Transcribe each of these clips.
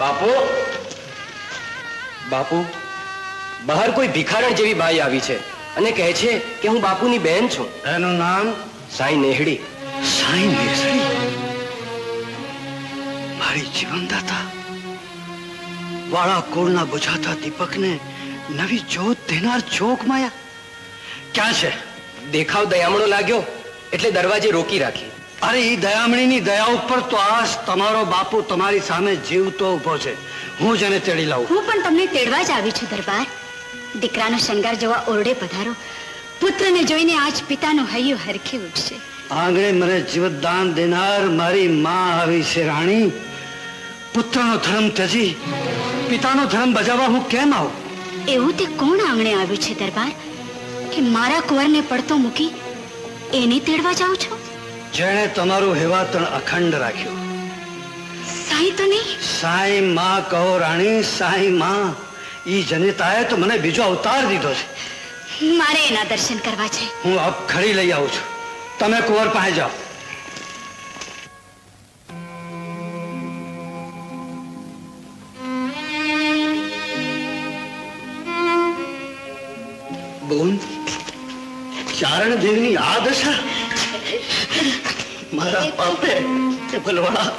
બાપુ? બાપુ બહાર કોઈ ભિખારણ જેવી બાઈ આવી છે અને કહે છે કે હું બાપુની બહેન છું. એનું નામ? સાઈ નેહડી. સાઈ નેહડી? મારી જીવનદાતા. વાળા કોળના બુજાતા દીપકને નવી જોત દેનાર ચોક માયા. ક્યાં છે? દેખાવ દયામણો લાગ્યો એટલે દરવાજે રોકી રાખી. અરે એ દયામણીની દયા ઉપર તો આજ તમારો બાપુ તમારી સામે જીવતો ઊભો છે. હું જ એને તેડી લાવું. હું પણ તમને તેડવા જ આવી છું દરબાર. દીકરાનો શણગાર જોવા ઓરડે પધારો. પુત્રને જોઈને આજ પિતાનો હૈયું હરખી ઉઠશે. આંગણે મને જીવતદાન દેનાર મારી માં આવી છે રાણી. પુત્રનો ધર્મ ત્યજી. પિતાનો ધર્મ બજાવવા હું કેમ આવું? એવું તે કોણ આંગણે આવ્યું છે દરબાર? કે મારા કુંવરને પડતો મૂકી એને તેડવા જાઉં છો? જેણે તમારું હેવાતણ અખંડ રાખ્યું. સાઈ તો નહીં. સાઈ માં કહો રાણી સાઈ માં. ઈ જનિતાએ તો મને બીજો અવતાર દીધો છે. મારે એના દર્શન કરવા છે. હું અબ ખડી લઈ આવું છું. તમે કુંવર પાસે જાઓ. બોન ચારણ દેવની આ દશા? મારા પાપે એ ભલવાડા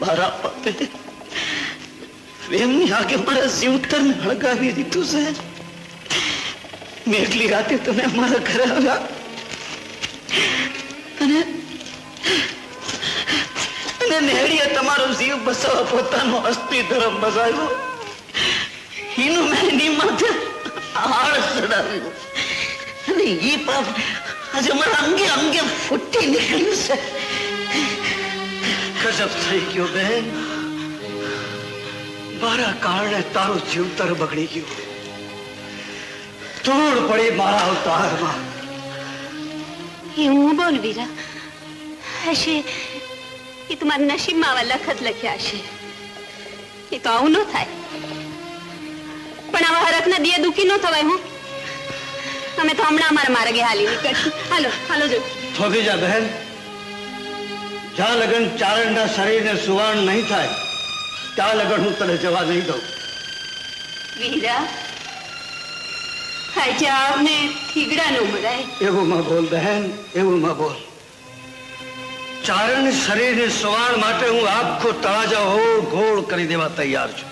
મારા પાપે. પ્રેમની આગે મારા જીવતર હળગાવી દીધું છે. મેં એટલી રાતે તમે અમારા ઘરે આવ્યા. અને અને નેહડીએ તમારો જીવ બસાવવા પોતાનો અસ્થિ ધર્મ બસાવ્યો એનું મેં એની માથે આળ ચડાવ્યું. અને പാപം അത് നമ്മൾ അങ്കി ગજબ થઈ ગયો બેન મારા કારણે તારું જીવતર બગડી ગયું ધૂળ પડી મારા અવતારમાં એવું બોલ વીરા હશે એ તમારા નસીબમાં આવા લખત લખ્યા હશે એ તો આવું ન થાય પણ આવા હરખના દિયે દુખી ન થવાય હું અમે તો હમણાં અમારા માર્ગે હાલી નીકળશું. હાલો હાલો જો. થોભી જા બહેન. જ્યાં લગન ચારણના શરીરને સુવાણ નહીં થાય ત્યાં લગન હું તને જવા નહીં દઉં. વીરા નો મળાય એવું માં બોલ બહેન એવું માં બોલ. ચારણ શરીરને સુવાણ માટે હું આખો તળાજા હોળ ગોળ કરી દેવા તૈયાર છું.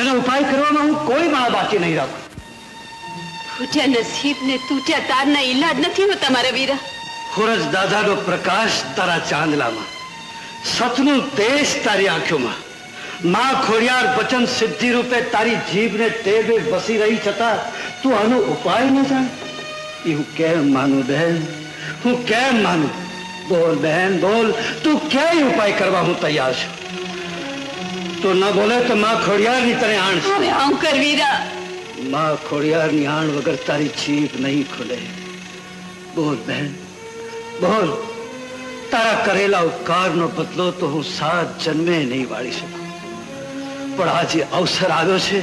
એનો ઉપાય કરવામાં હું કોઈ માં બાકી નહીં રાખું. તૂટ્યા નસીબ ને તૂટ્યા તારના ઈલાજ નથી હો તમારા વીરા. ખોરજ દાદાનો પ્રકાશ તારા ચાંદલામાં. સતનું તેજ તારી આંખોમાં. માં ખોડિયાર વચન સિદ્ધિ રૂપે તારી જીભને ટેબે વસી રહી છતાં તું આનો ઉપાય ન જાણ? એ હું કેમ માનું બહેન હું કેમ માનું? બોલ બહેન બોલ. તું ક્યાંય ઉપાય કરવા હું તૈયાર છું? તું ન બોલે તો માં ખોડિયારની તને આણ. હવે આમ કર વીરા માં ખોડિયારની આણ વગર તારી જીભ નહીં ખુલે બોલ બહેન બોલ તારા કરેલા ઉપકારનો બદલો તો હું સાત જન્મે નહીં વાળી શકું પણ આજે અવસર આવ્યો છે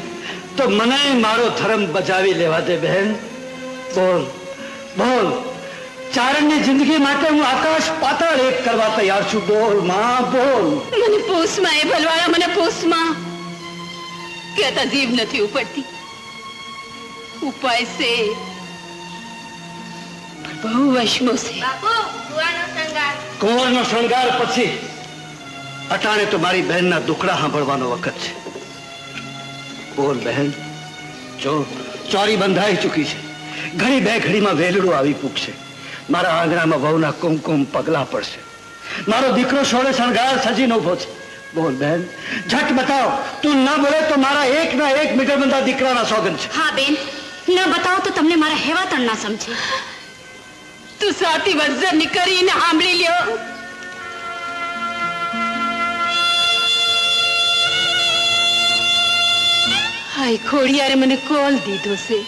તો મને મારો ધર્મ બજાવી લેવા દે બહેન બોલ બોલ ચારણની જિંદગી માટે હું આકાશ પાતાળ એક કરવા તૈયાર છું બોલમાં બોલ મને પોસમાં એ ભલવાળા મને પોસમાં કહેતા જીભ નથી ઉપડતી ઉપાય છે. બહુ વશમો છે. કુંવરનો શણગાર. પછી અટાણે તો મારી બહેનના દુખડા સાંભળવાનો વખત છે. બોલ બહેન જો ચોરી બંધાઈ ચૂકી છે. ઘણી બે ઘડીમાં વેલડું આવી પૂગશે મારા આંગણામાં વહુના કુમકુમ પગલા પડશે. મારો દીકરો સોળે શણગાર સજીનો ઊભો છે. બોલ બહેન ઝટ બતાવ. તું ના બોલે તો મારા એક ના એક મીટર બંધા દીકરાના સોગન છે. હા બેન. ન બતાવો તો તમને મારા હેવાતણ ના સમજે. તું સાતી વજ્જર નીકળીને સાંભળી લ્યો. હાય ખોડિયારે મને કોલ દીધો છે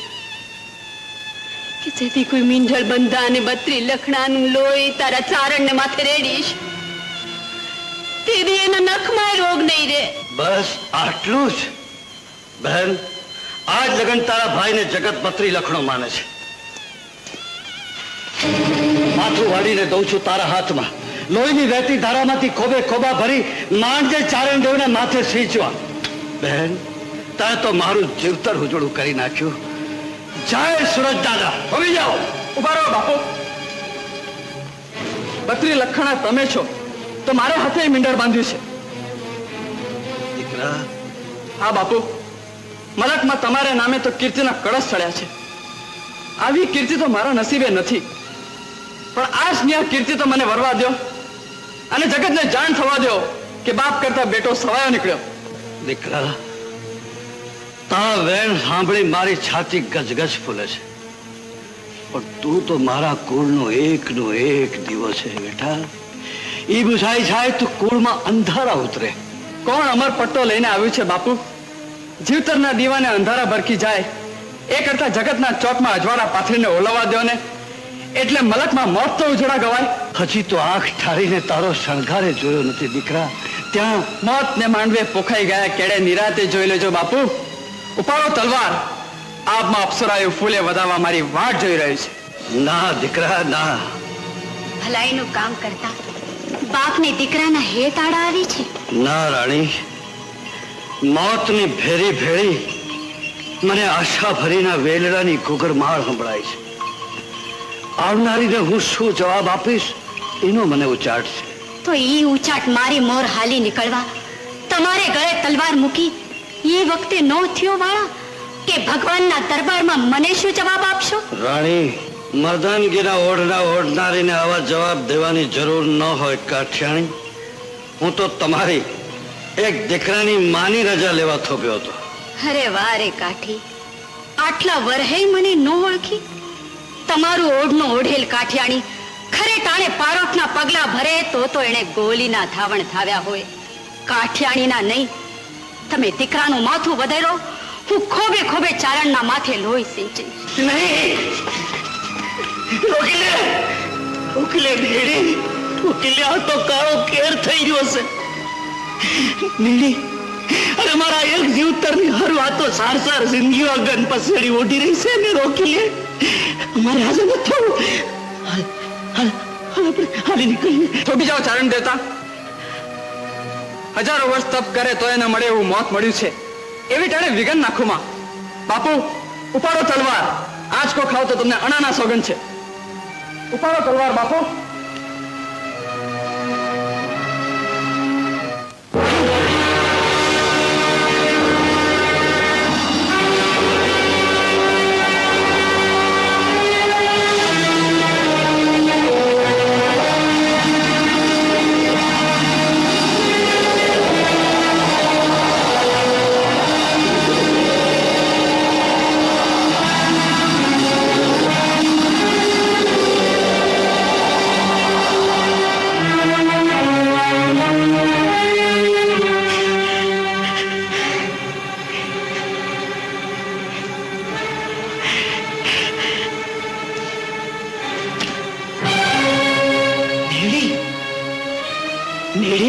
કે જેથી કોઈ મીંઢળ બંધા અને બત્રી લખણાનું લોહી તારા ચારણને માથે રેડીશ. તેથી એના નખમાં રોગ નહીં રે બસ આટલું જ. બહેન આજ લગન તારા ભાઈને જગત પત્રી લખણો માને છે. માથું વાળીને દઉં છું તારા હાથમાં. લોહીની વહેતી ધારામાંથી ખોબે ખોબા ભરી માંડજે ચારણ દેવને માથે સીંચવા. બહેન તારે તો મારું જીવતર ઉજળું કરી નાખ્યું. જય સુરજ દાદા હવે જાઓ. ઊભા રહો બાપુ. બત્રી લખણા તમે છો તો મારે હાથે મીંડર બાંધ્યું છે. દીકરા. હા બાપુ. મલકમાં તમારે નામે તો કીર્તિના કળશ ચડ્યા છે. આવી કીર્તિ તો મારા નસીબે નથી. પણ આ સ્નેહ કીર્તિ તો મને વરવા દ્યો. અને જગતને જાણ થવા દ્યો કે બાપ કરતા બેટો સવાયો નીકળ્યો. દીકરા તારા વેણ સાંભળી મારી છાતી ગજગજ ફૂલે છે. પણ તું તો મારા કુળનો એકનો એક દીવો છે બેટા. એ બુઝાઈ જાય તો કુળમાં અંધારા ઉતરે. કોણ અમર પટ્ટો લઈને આવ્યું છે બાપુ? જીવતરના દીવાને અંધારા ભરકી જાય. એ કરતા જગતના ચોકમાં અજવાળા પાથરીને ઓલવા દો ને. એટલે મલકમાં મોત તો ઉજળા ગવાય. હજી તો આંખ ઠારીને તારો શણગારે જોયો નથી દીકરા. ત્યાં મોત ને માંડવે પોખાઈ ગયા કેડે નિરાતે જોઈ લેજો બાપુ. ઉપાડો તલવાર. આપમાં અપ્સરાયું ફૂલે વધાવવા મારી વાટ જોઈ રહી છે. ના દીકરા ના. ભલાઈનું કામ કરતા બાપને દીકરાના હેત આડા આવી છે. ના રાણી. મોતની ભેરી ભેળી મને આશા ભરીના વેલડાની ઘૂઘરમાળ સંભળાય છે. આવનારીને હું શું જવાબ આપીશ એનો મને ઉચાટ છે. તો એ ઉચાટ મારી મોર હાલી નીકળવા તમારે ગળે તલવાર મૂકી એ વખતે નો થયો વાળા કે ભગવાનના દરબારમાં મને શું જવાબ આપશો? રાણી મર્દાનગીના ઓઢના ઓઢનારીને આવા જવાબ દેવાની જરૂર ન હોય કાઠિયાણી. હું તો તમારી એક દીકરાની માની રજા લેવા થોપ્યો હતો. અરે વાહ રે કાઠી. આટલા વરહે મને ન ઓળખી? તમારું ઓઢનો ઓઢેલ કાઠિયાણી ખરે ટાણે પારોટના પગલા ભરે તો તો એણે ગોલીના ધાવણ ધાવ્યા હોય. કાઠિયાણીના નહીં. તમે દીકરાનું માથું વધારો હું ખોબે ખોબે ચારણના માથે લોહી સિંચી નહીં! ઉકલે! ઉકલે ભેડી ઉકલે આ તો કાળો કેર થઈ ગયો છે નીડી અરે મારા એક જીવતરની હર વાતો સાર સાર જિંદગીઓ અગન પસેડી ઓઢી રહી છે ને રોકી લે. અમારે આજે ન થવું. હાલી નીકળીએ. થોડી જાઓ, ચારણ દેતા હજારો વર્ષ તપ કરે તો એને મળે એવું મોત મળ્યું છે. એવી ટાણે વિઘન નાખુમાં બાપુ, ઉપાડો તલવાર. આંચકો ખાવ તો તમને અણાના સોગન છે. ઉપાડો તલવાર, બાપુ.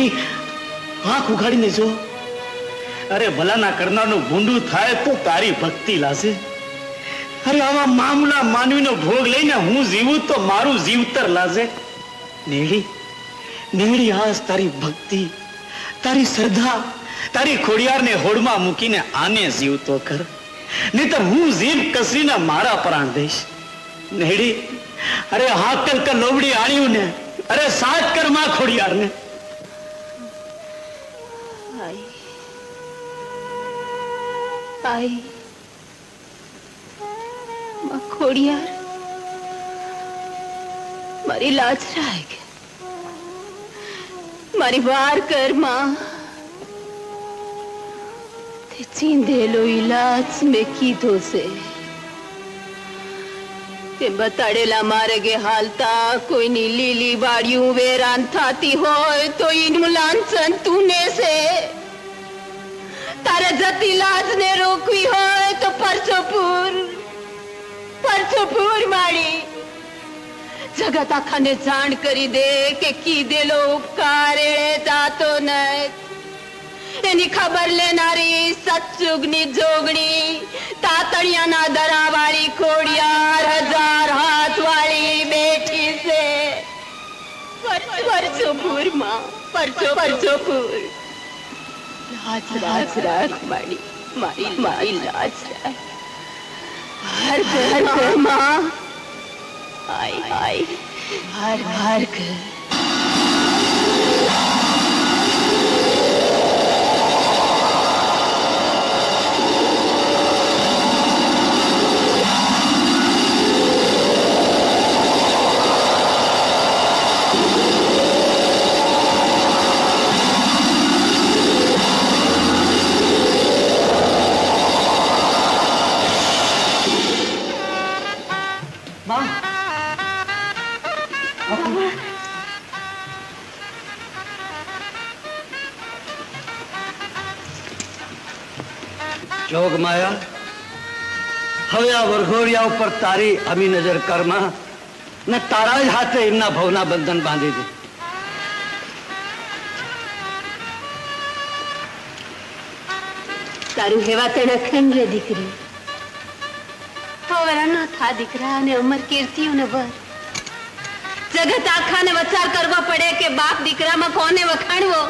નેડી આંખ ઉઘાડીને જો અરે ભલાના કરનારનું ભૂંડું થાય તો તારી ભક્તિ લાશે. અરે આવા મામલા માનવીનો ભોગ લઈને હું જીવું તો મારું જીવતર લાશે. નેડી નેડી આસ તારી ભક્તિ, તારી શ્રદ્ધા, તારી ખોડિયારને હોડમાં મૂકીને આને જીવતો કર. નહીતર હું જીભ કસરીને મારા પ્રાણ દઈશ. નેડી અરે હાકલ કર લોબડી આણ્યું ને. અરે સાત કરમાં આઈ. ખોડિયાર, મારી લાજ રાખ. મારી વાર કરમાં. તે ચીંધેલો ઈલાજ મેં કીધો છે. તે બતાડેલા માર્ગે હાલતા કોઈની લીલી વાડિયું વેરાન થતી હોય તો એનું લાંછન તુને છે. તારે જતી લાજને રોકવી હોય તો પરસોપુર પરસોપુર માડી જગત જાણ કરી દે કે કીધેલો ઉપકાર જાતો નહીં એની ખબર લેનારી સત્સુગની જોગણી તાતણિયાના દરાવાળી ખોડિયાર હજાર હાથ વાળી બેઠી છે. પરચો પૂરમાં પરચો પરચો પૂર. લાજ રાજ રાખ મારી મારી મારી લાજ રાખ હર ઘર ઘરમાં આય આય હર જોગ માયા. હવે આ વરઘોડિયા ઉપર તારી અમી નજર કરમાં ને તારા જ હાથે એમના ભવના બંધન બાંધી દે. તારું હેવા તેણે ખંડ દીકરી. હવે થા દીકરા અને અમર કીર્તિઓને વર. જગત આખાને વચાર કરવો પડે કે બાપ દીકરામાં કોને વખાણવો?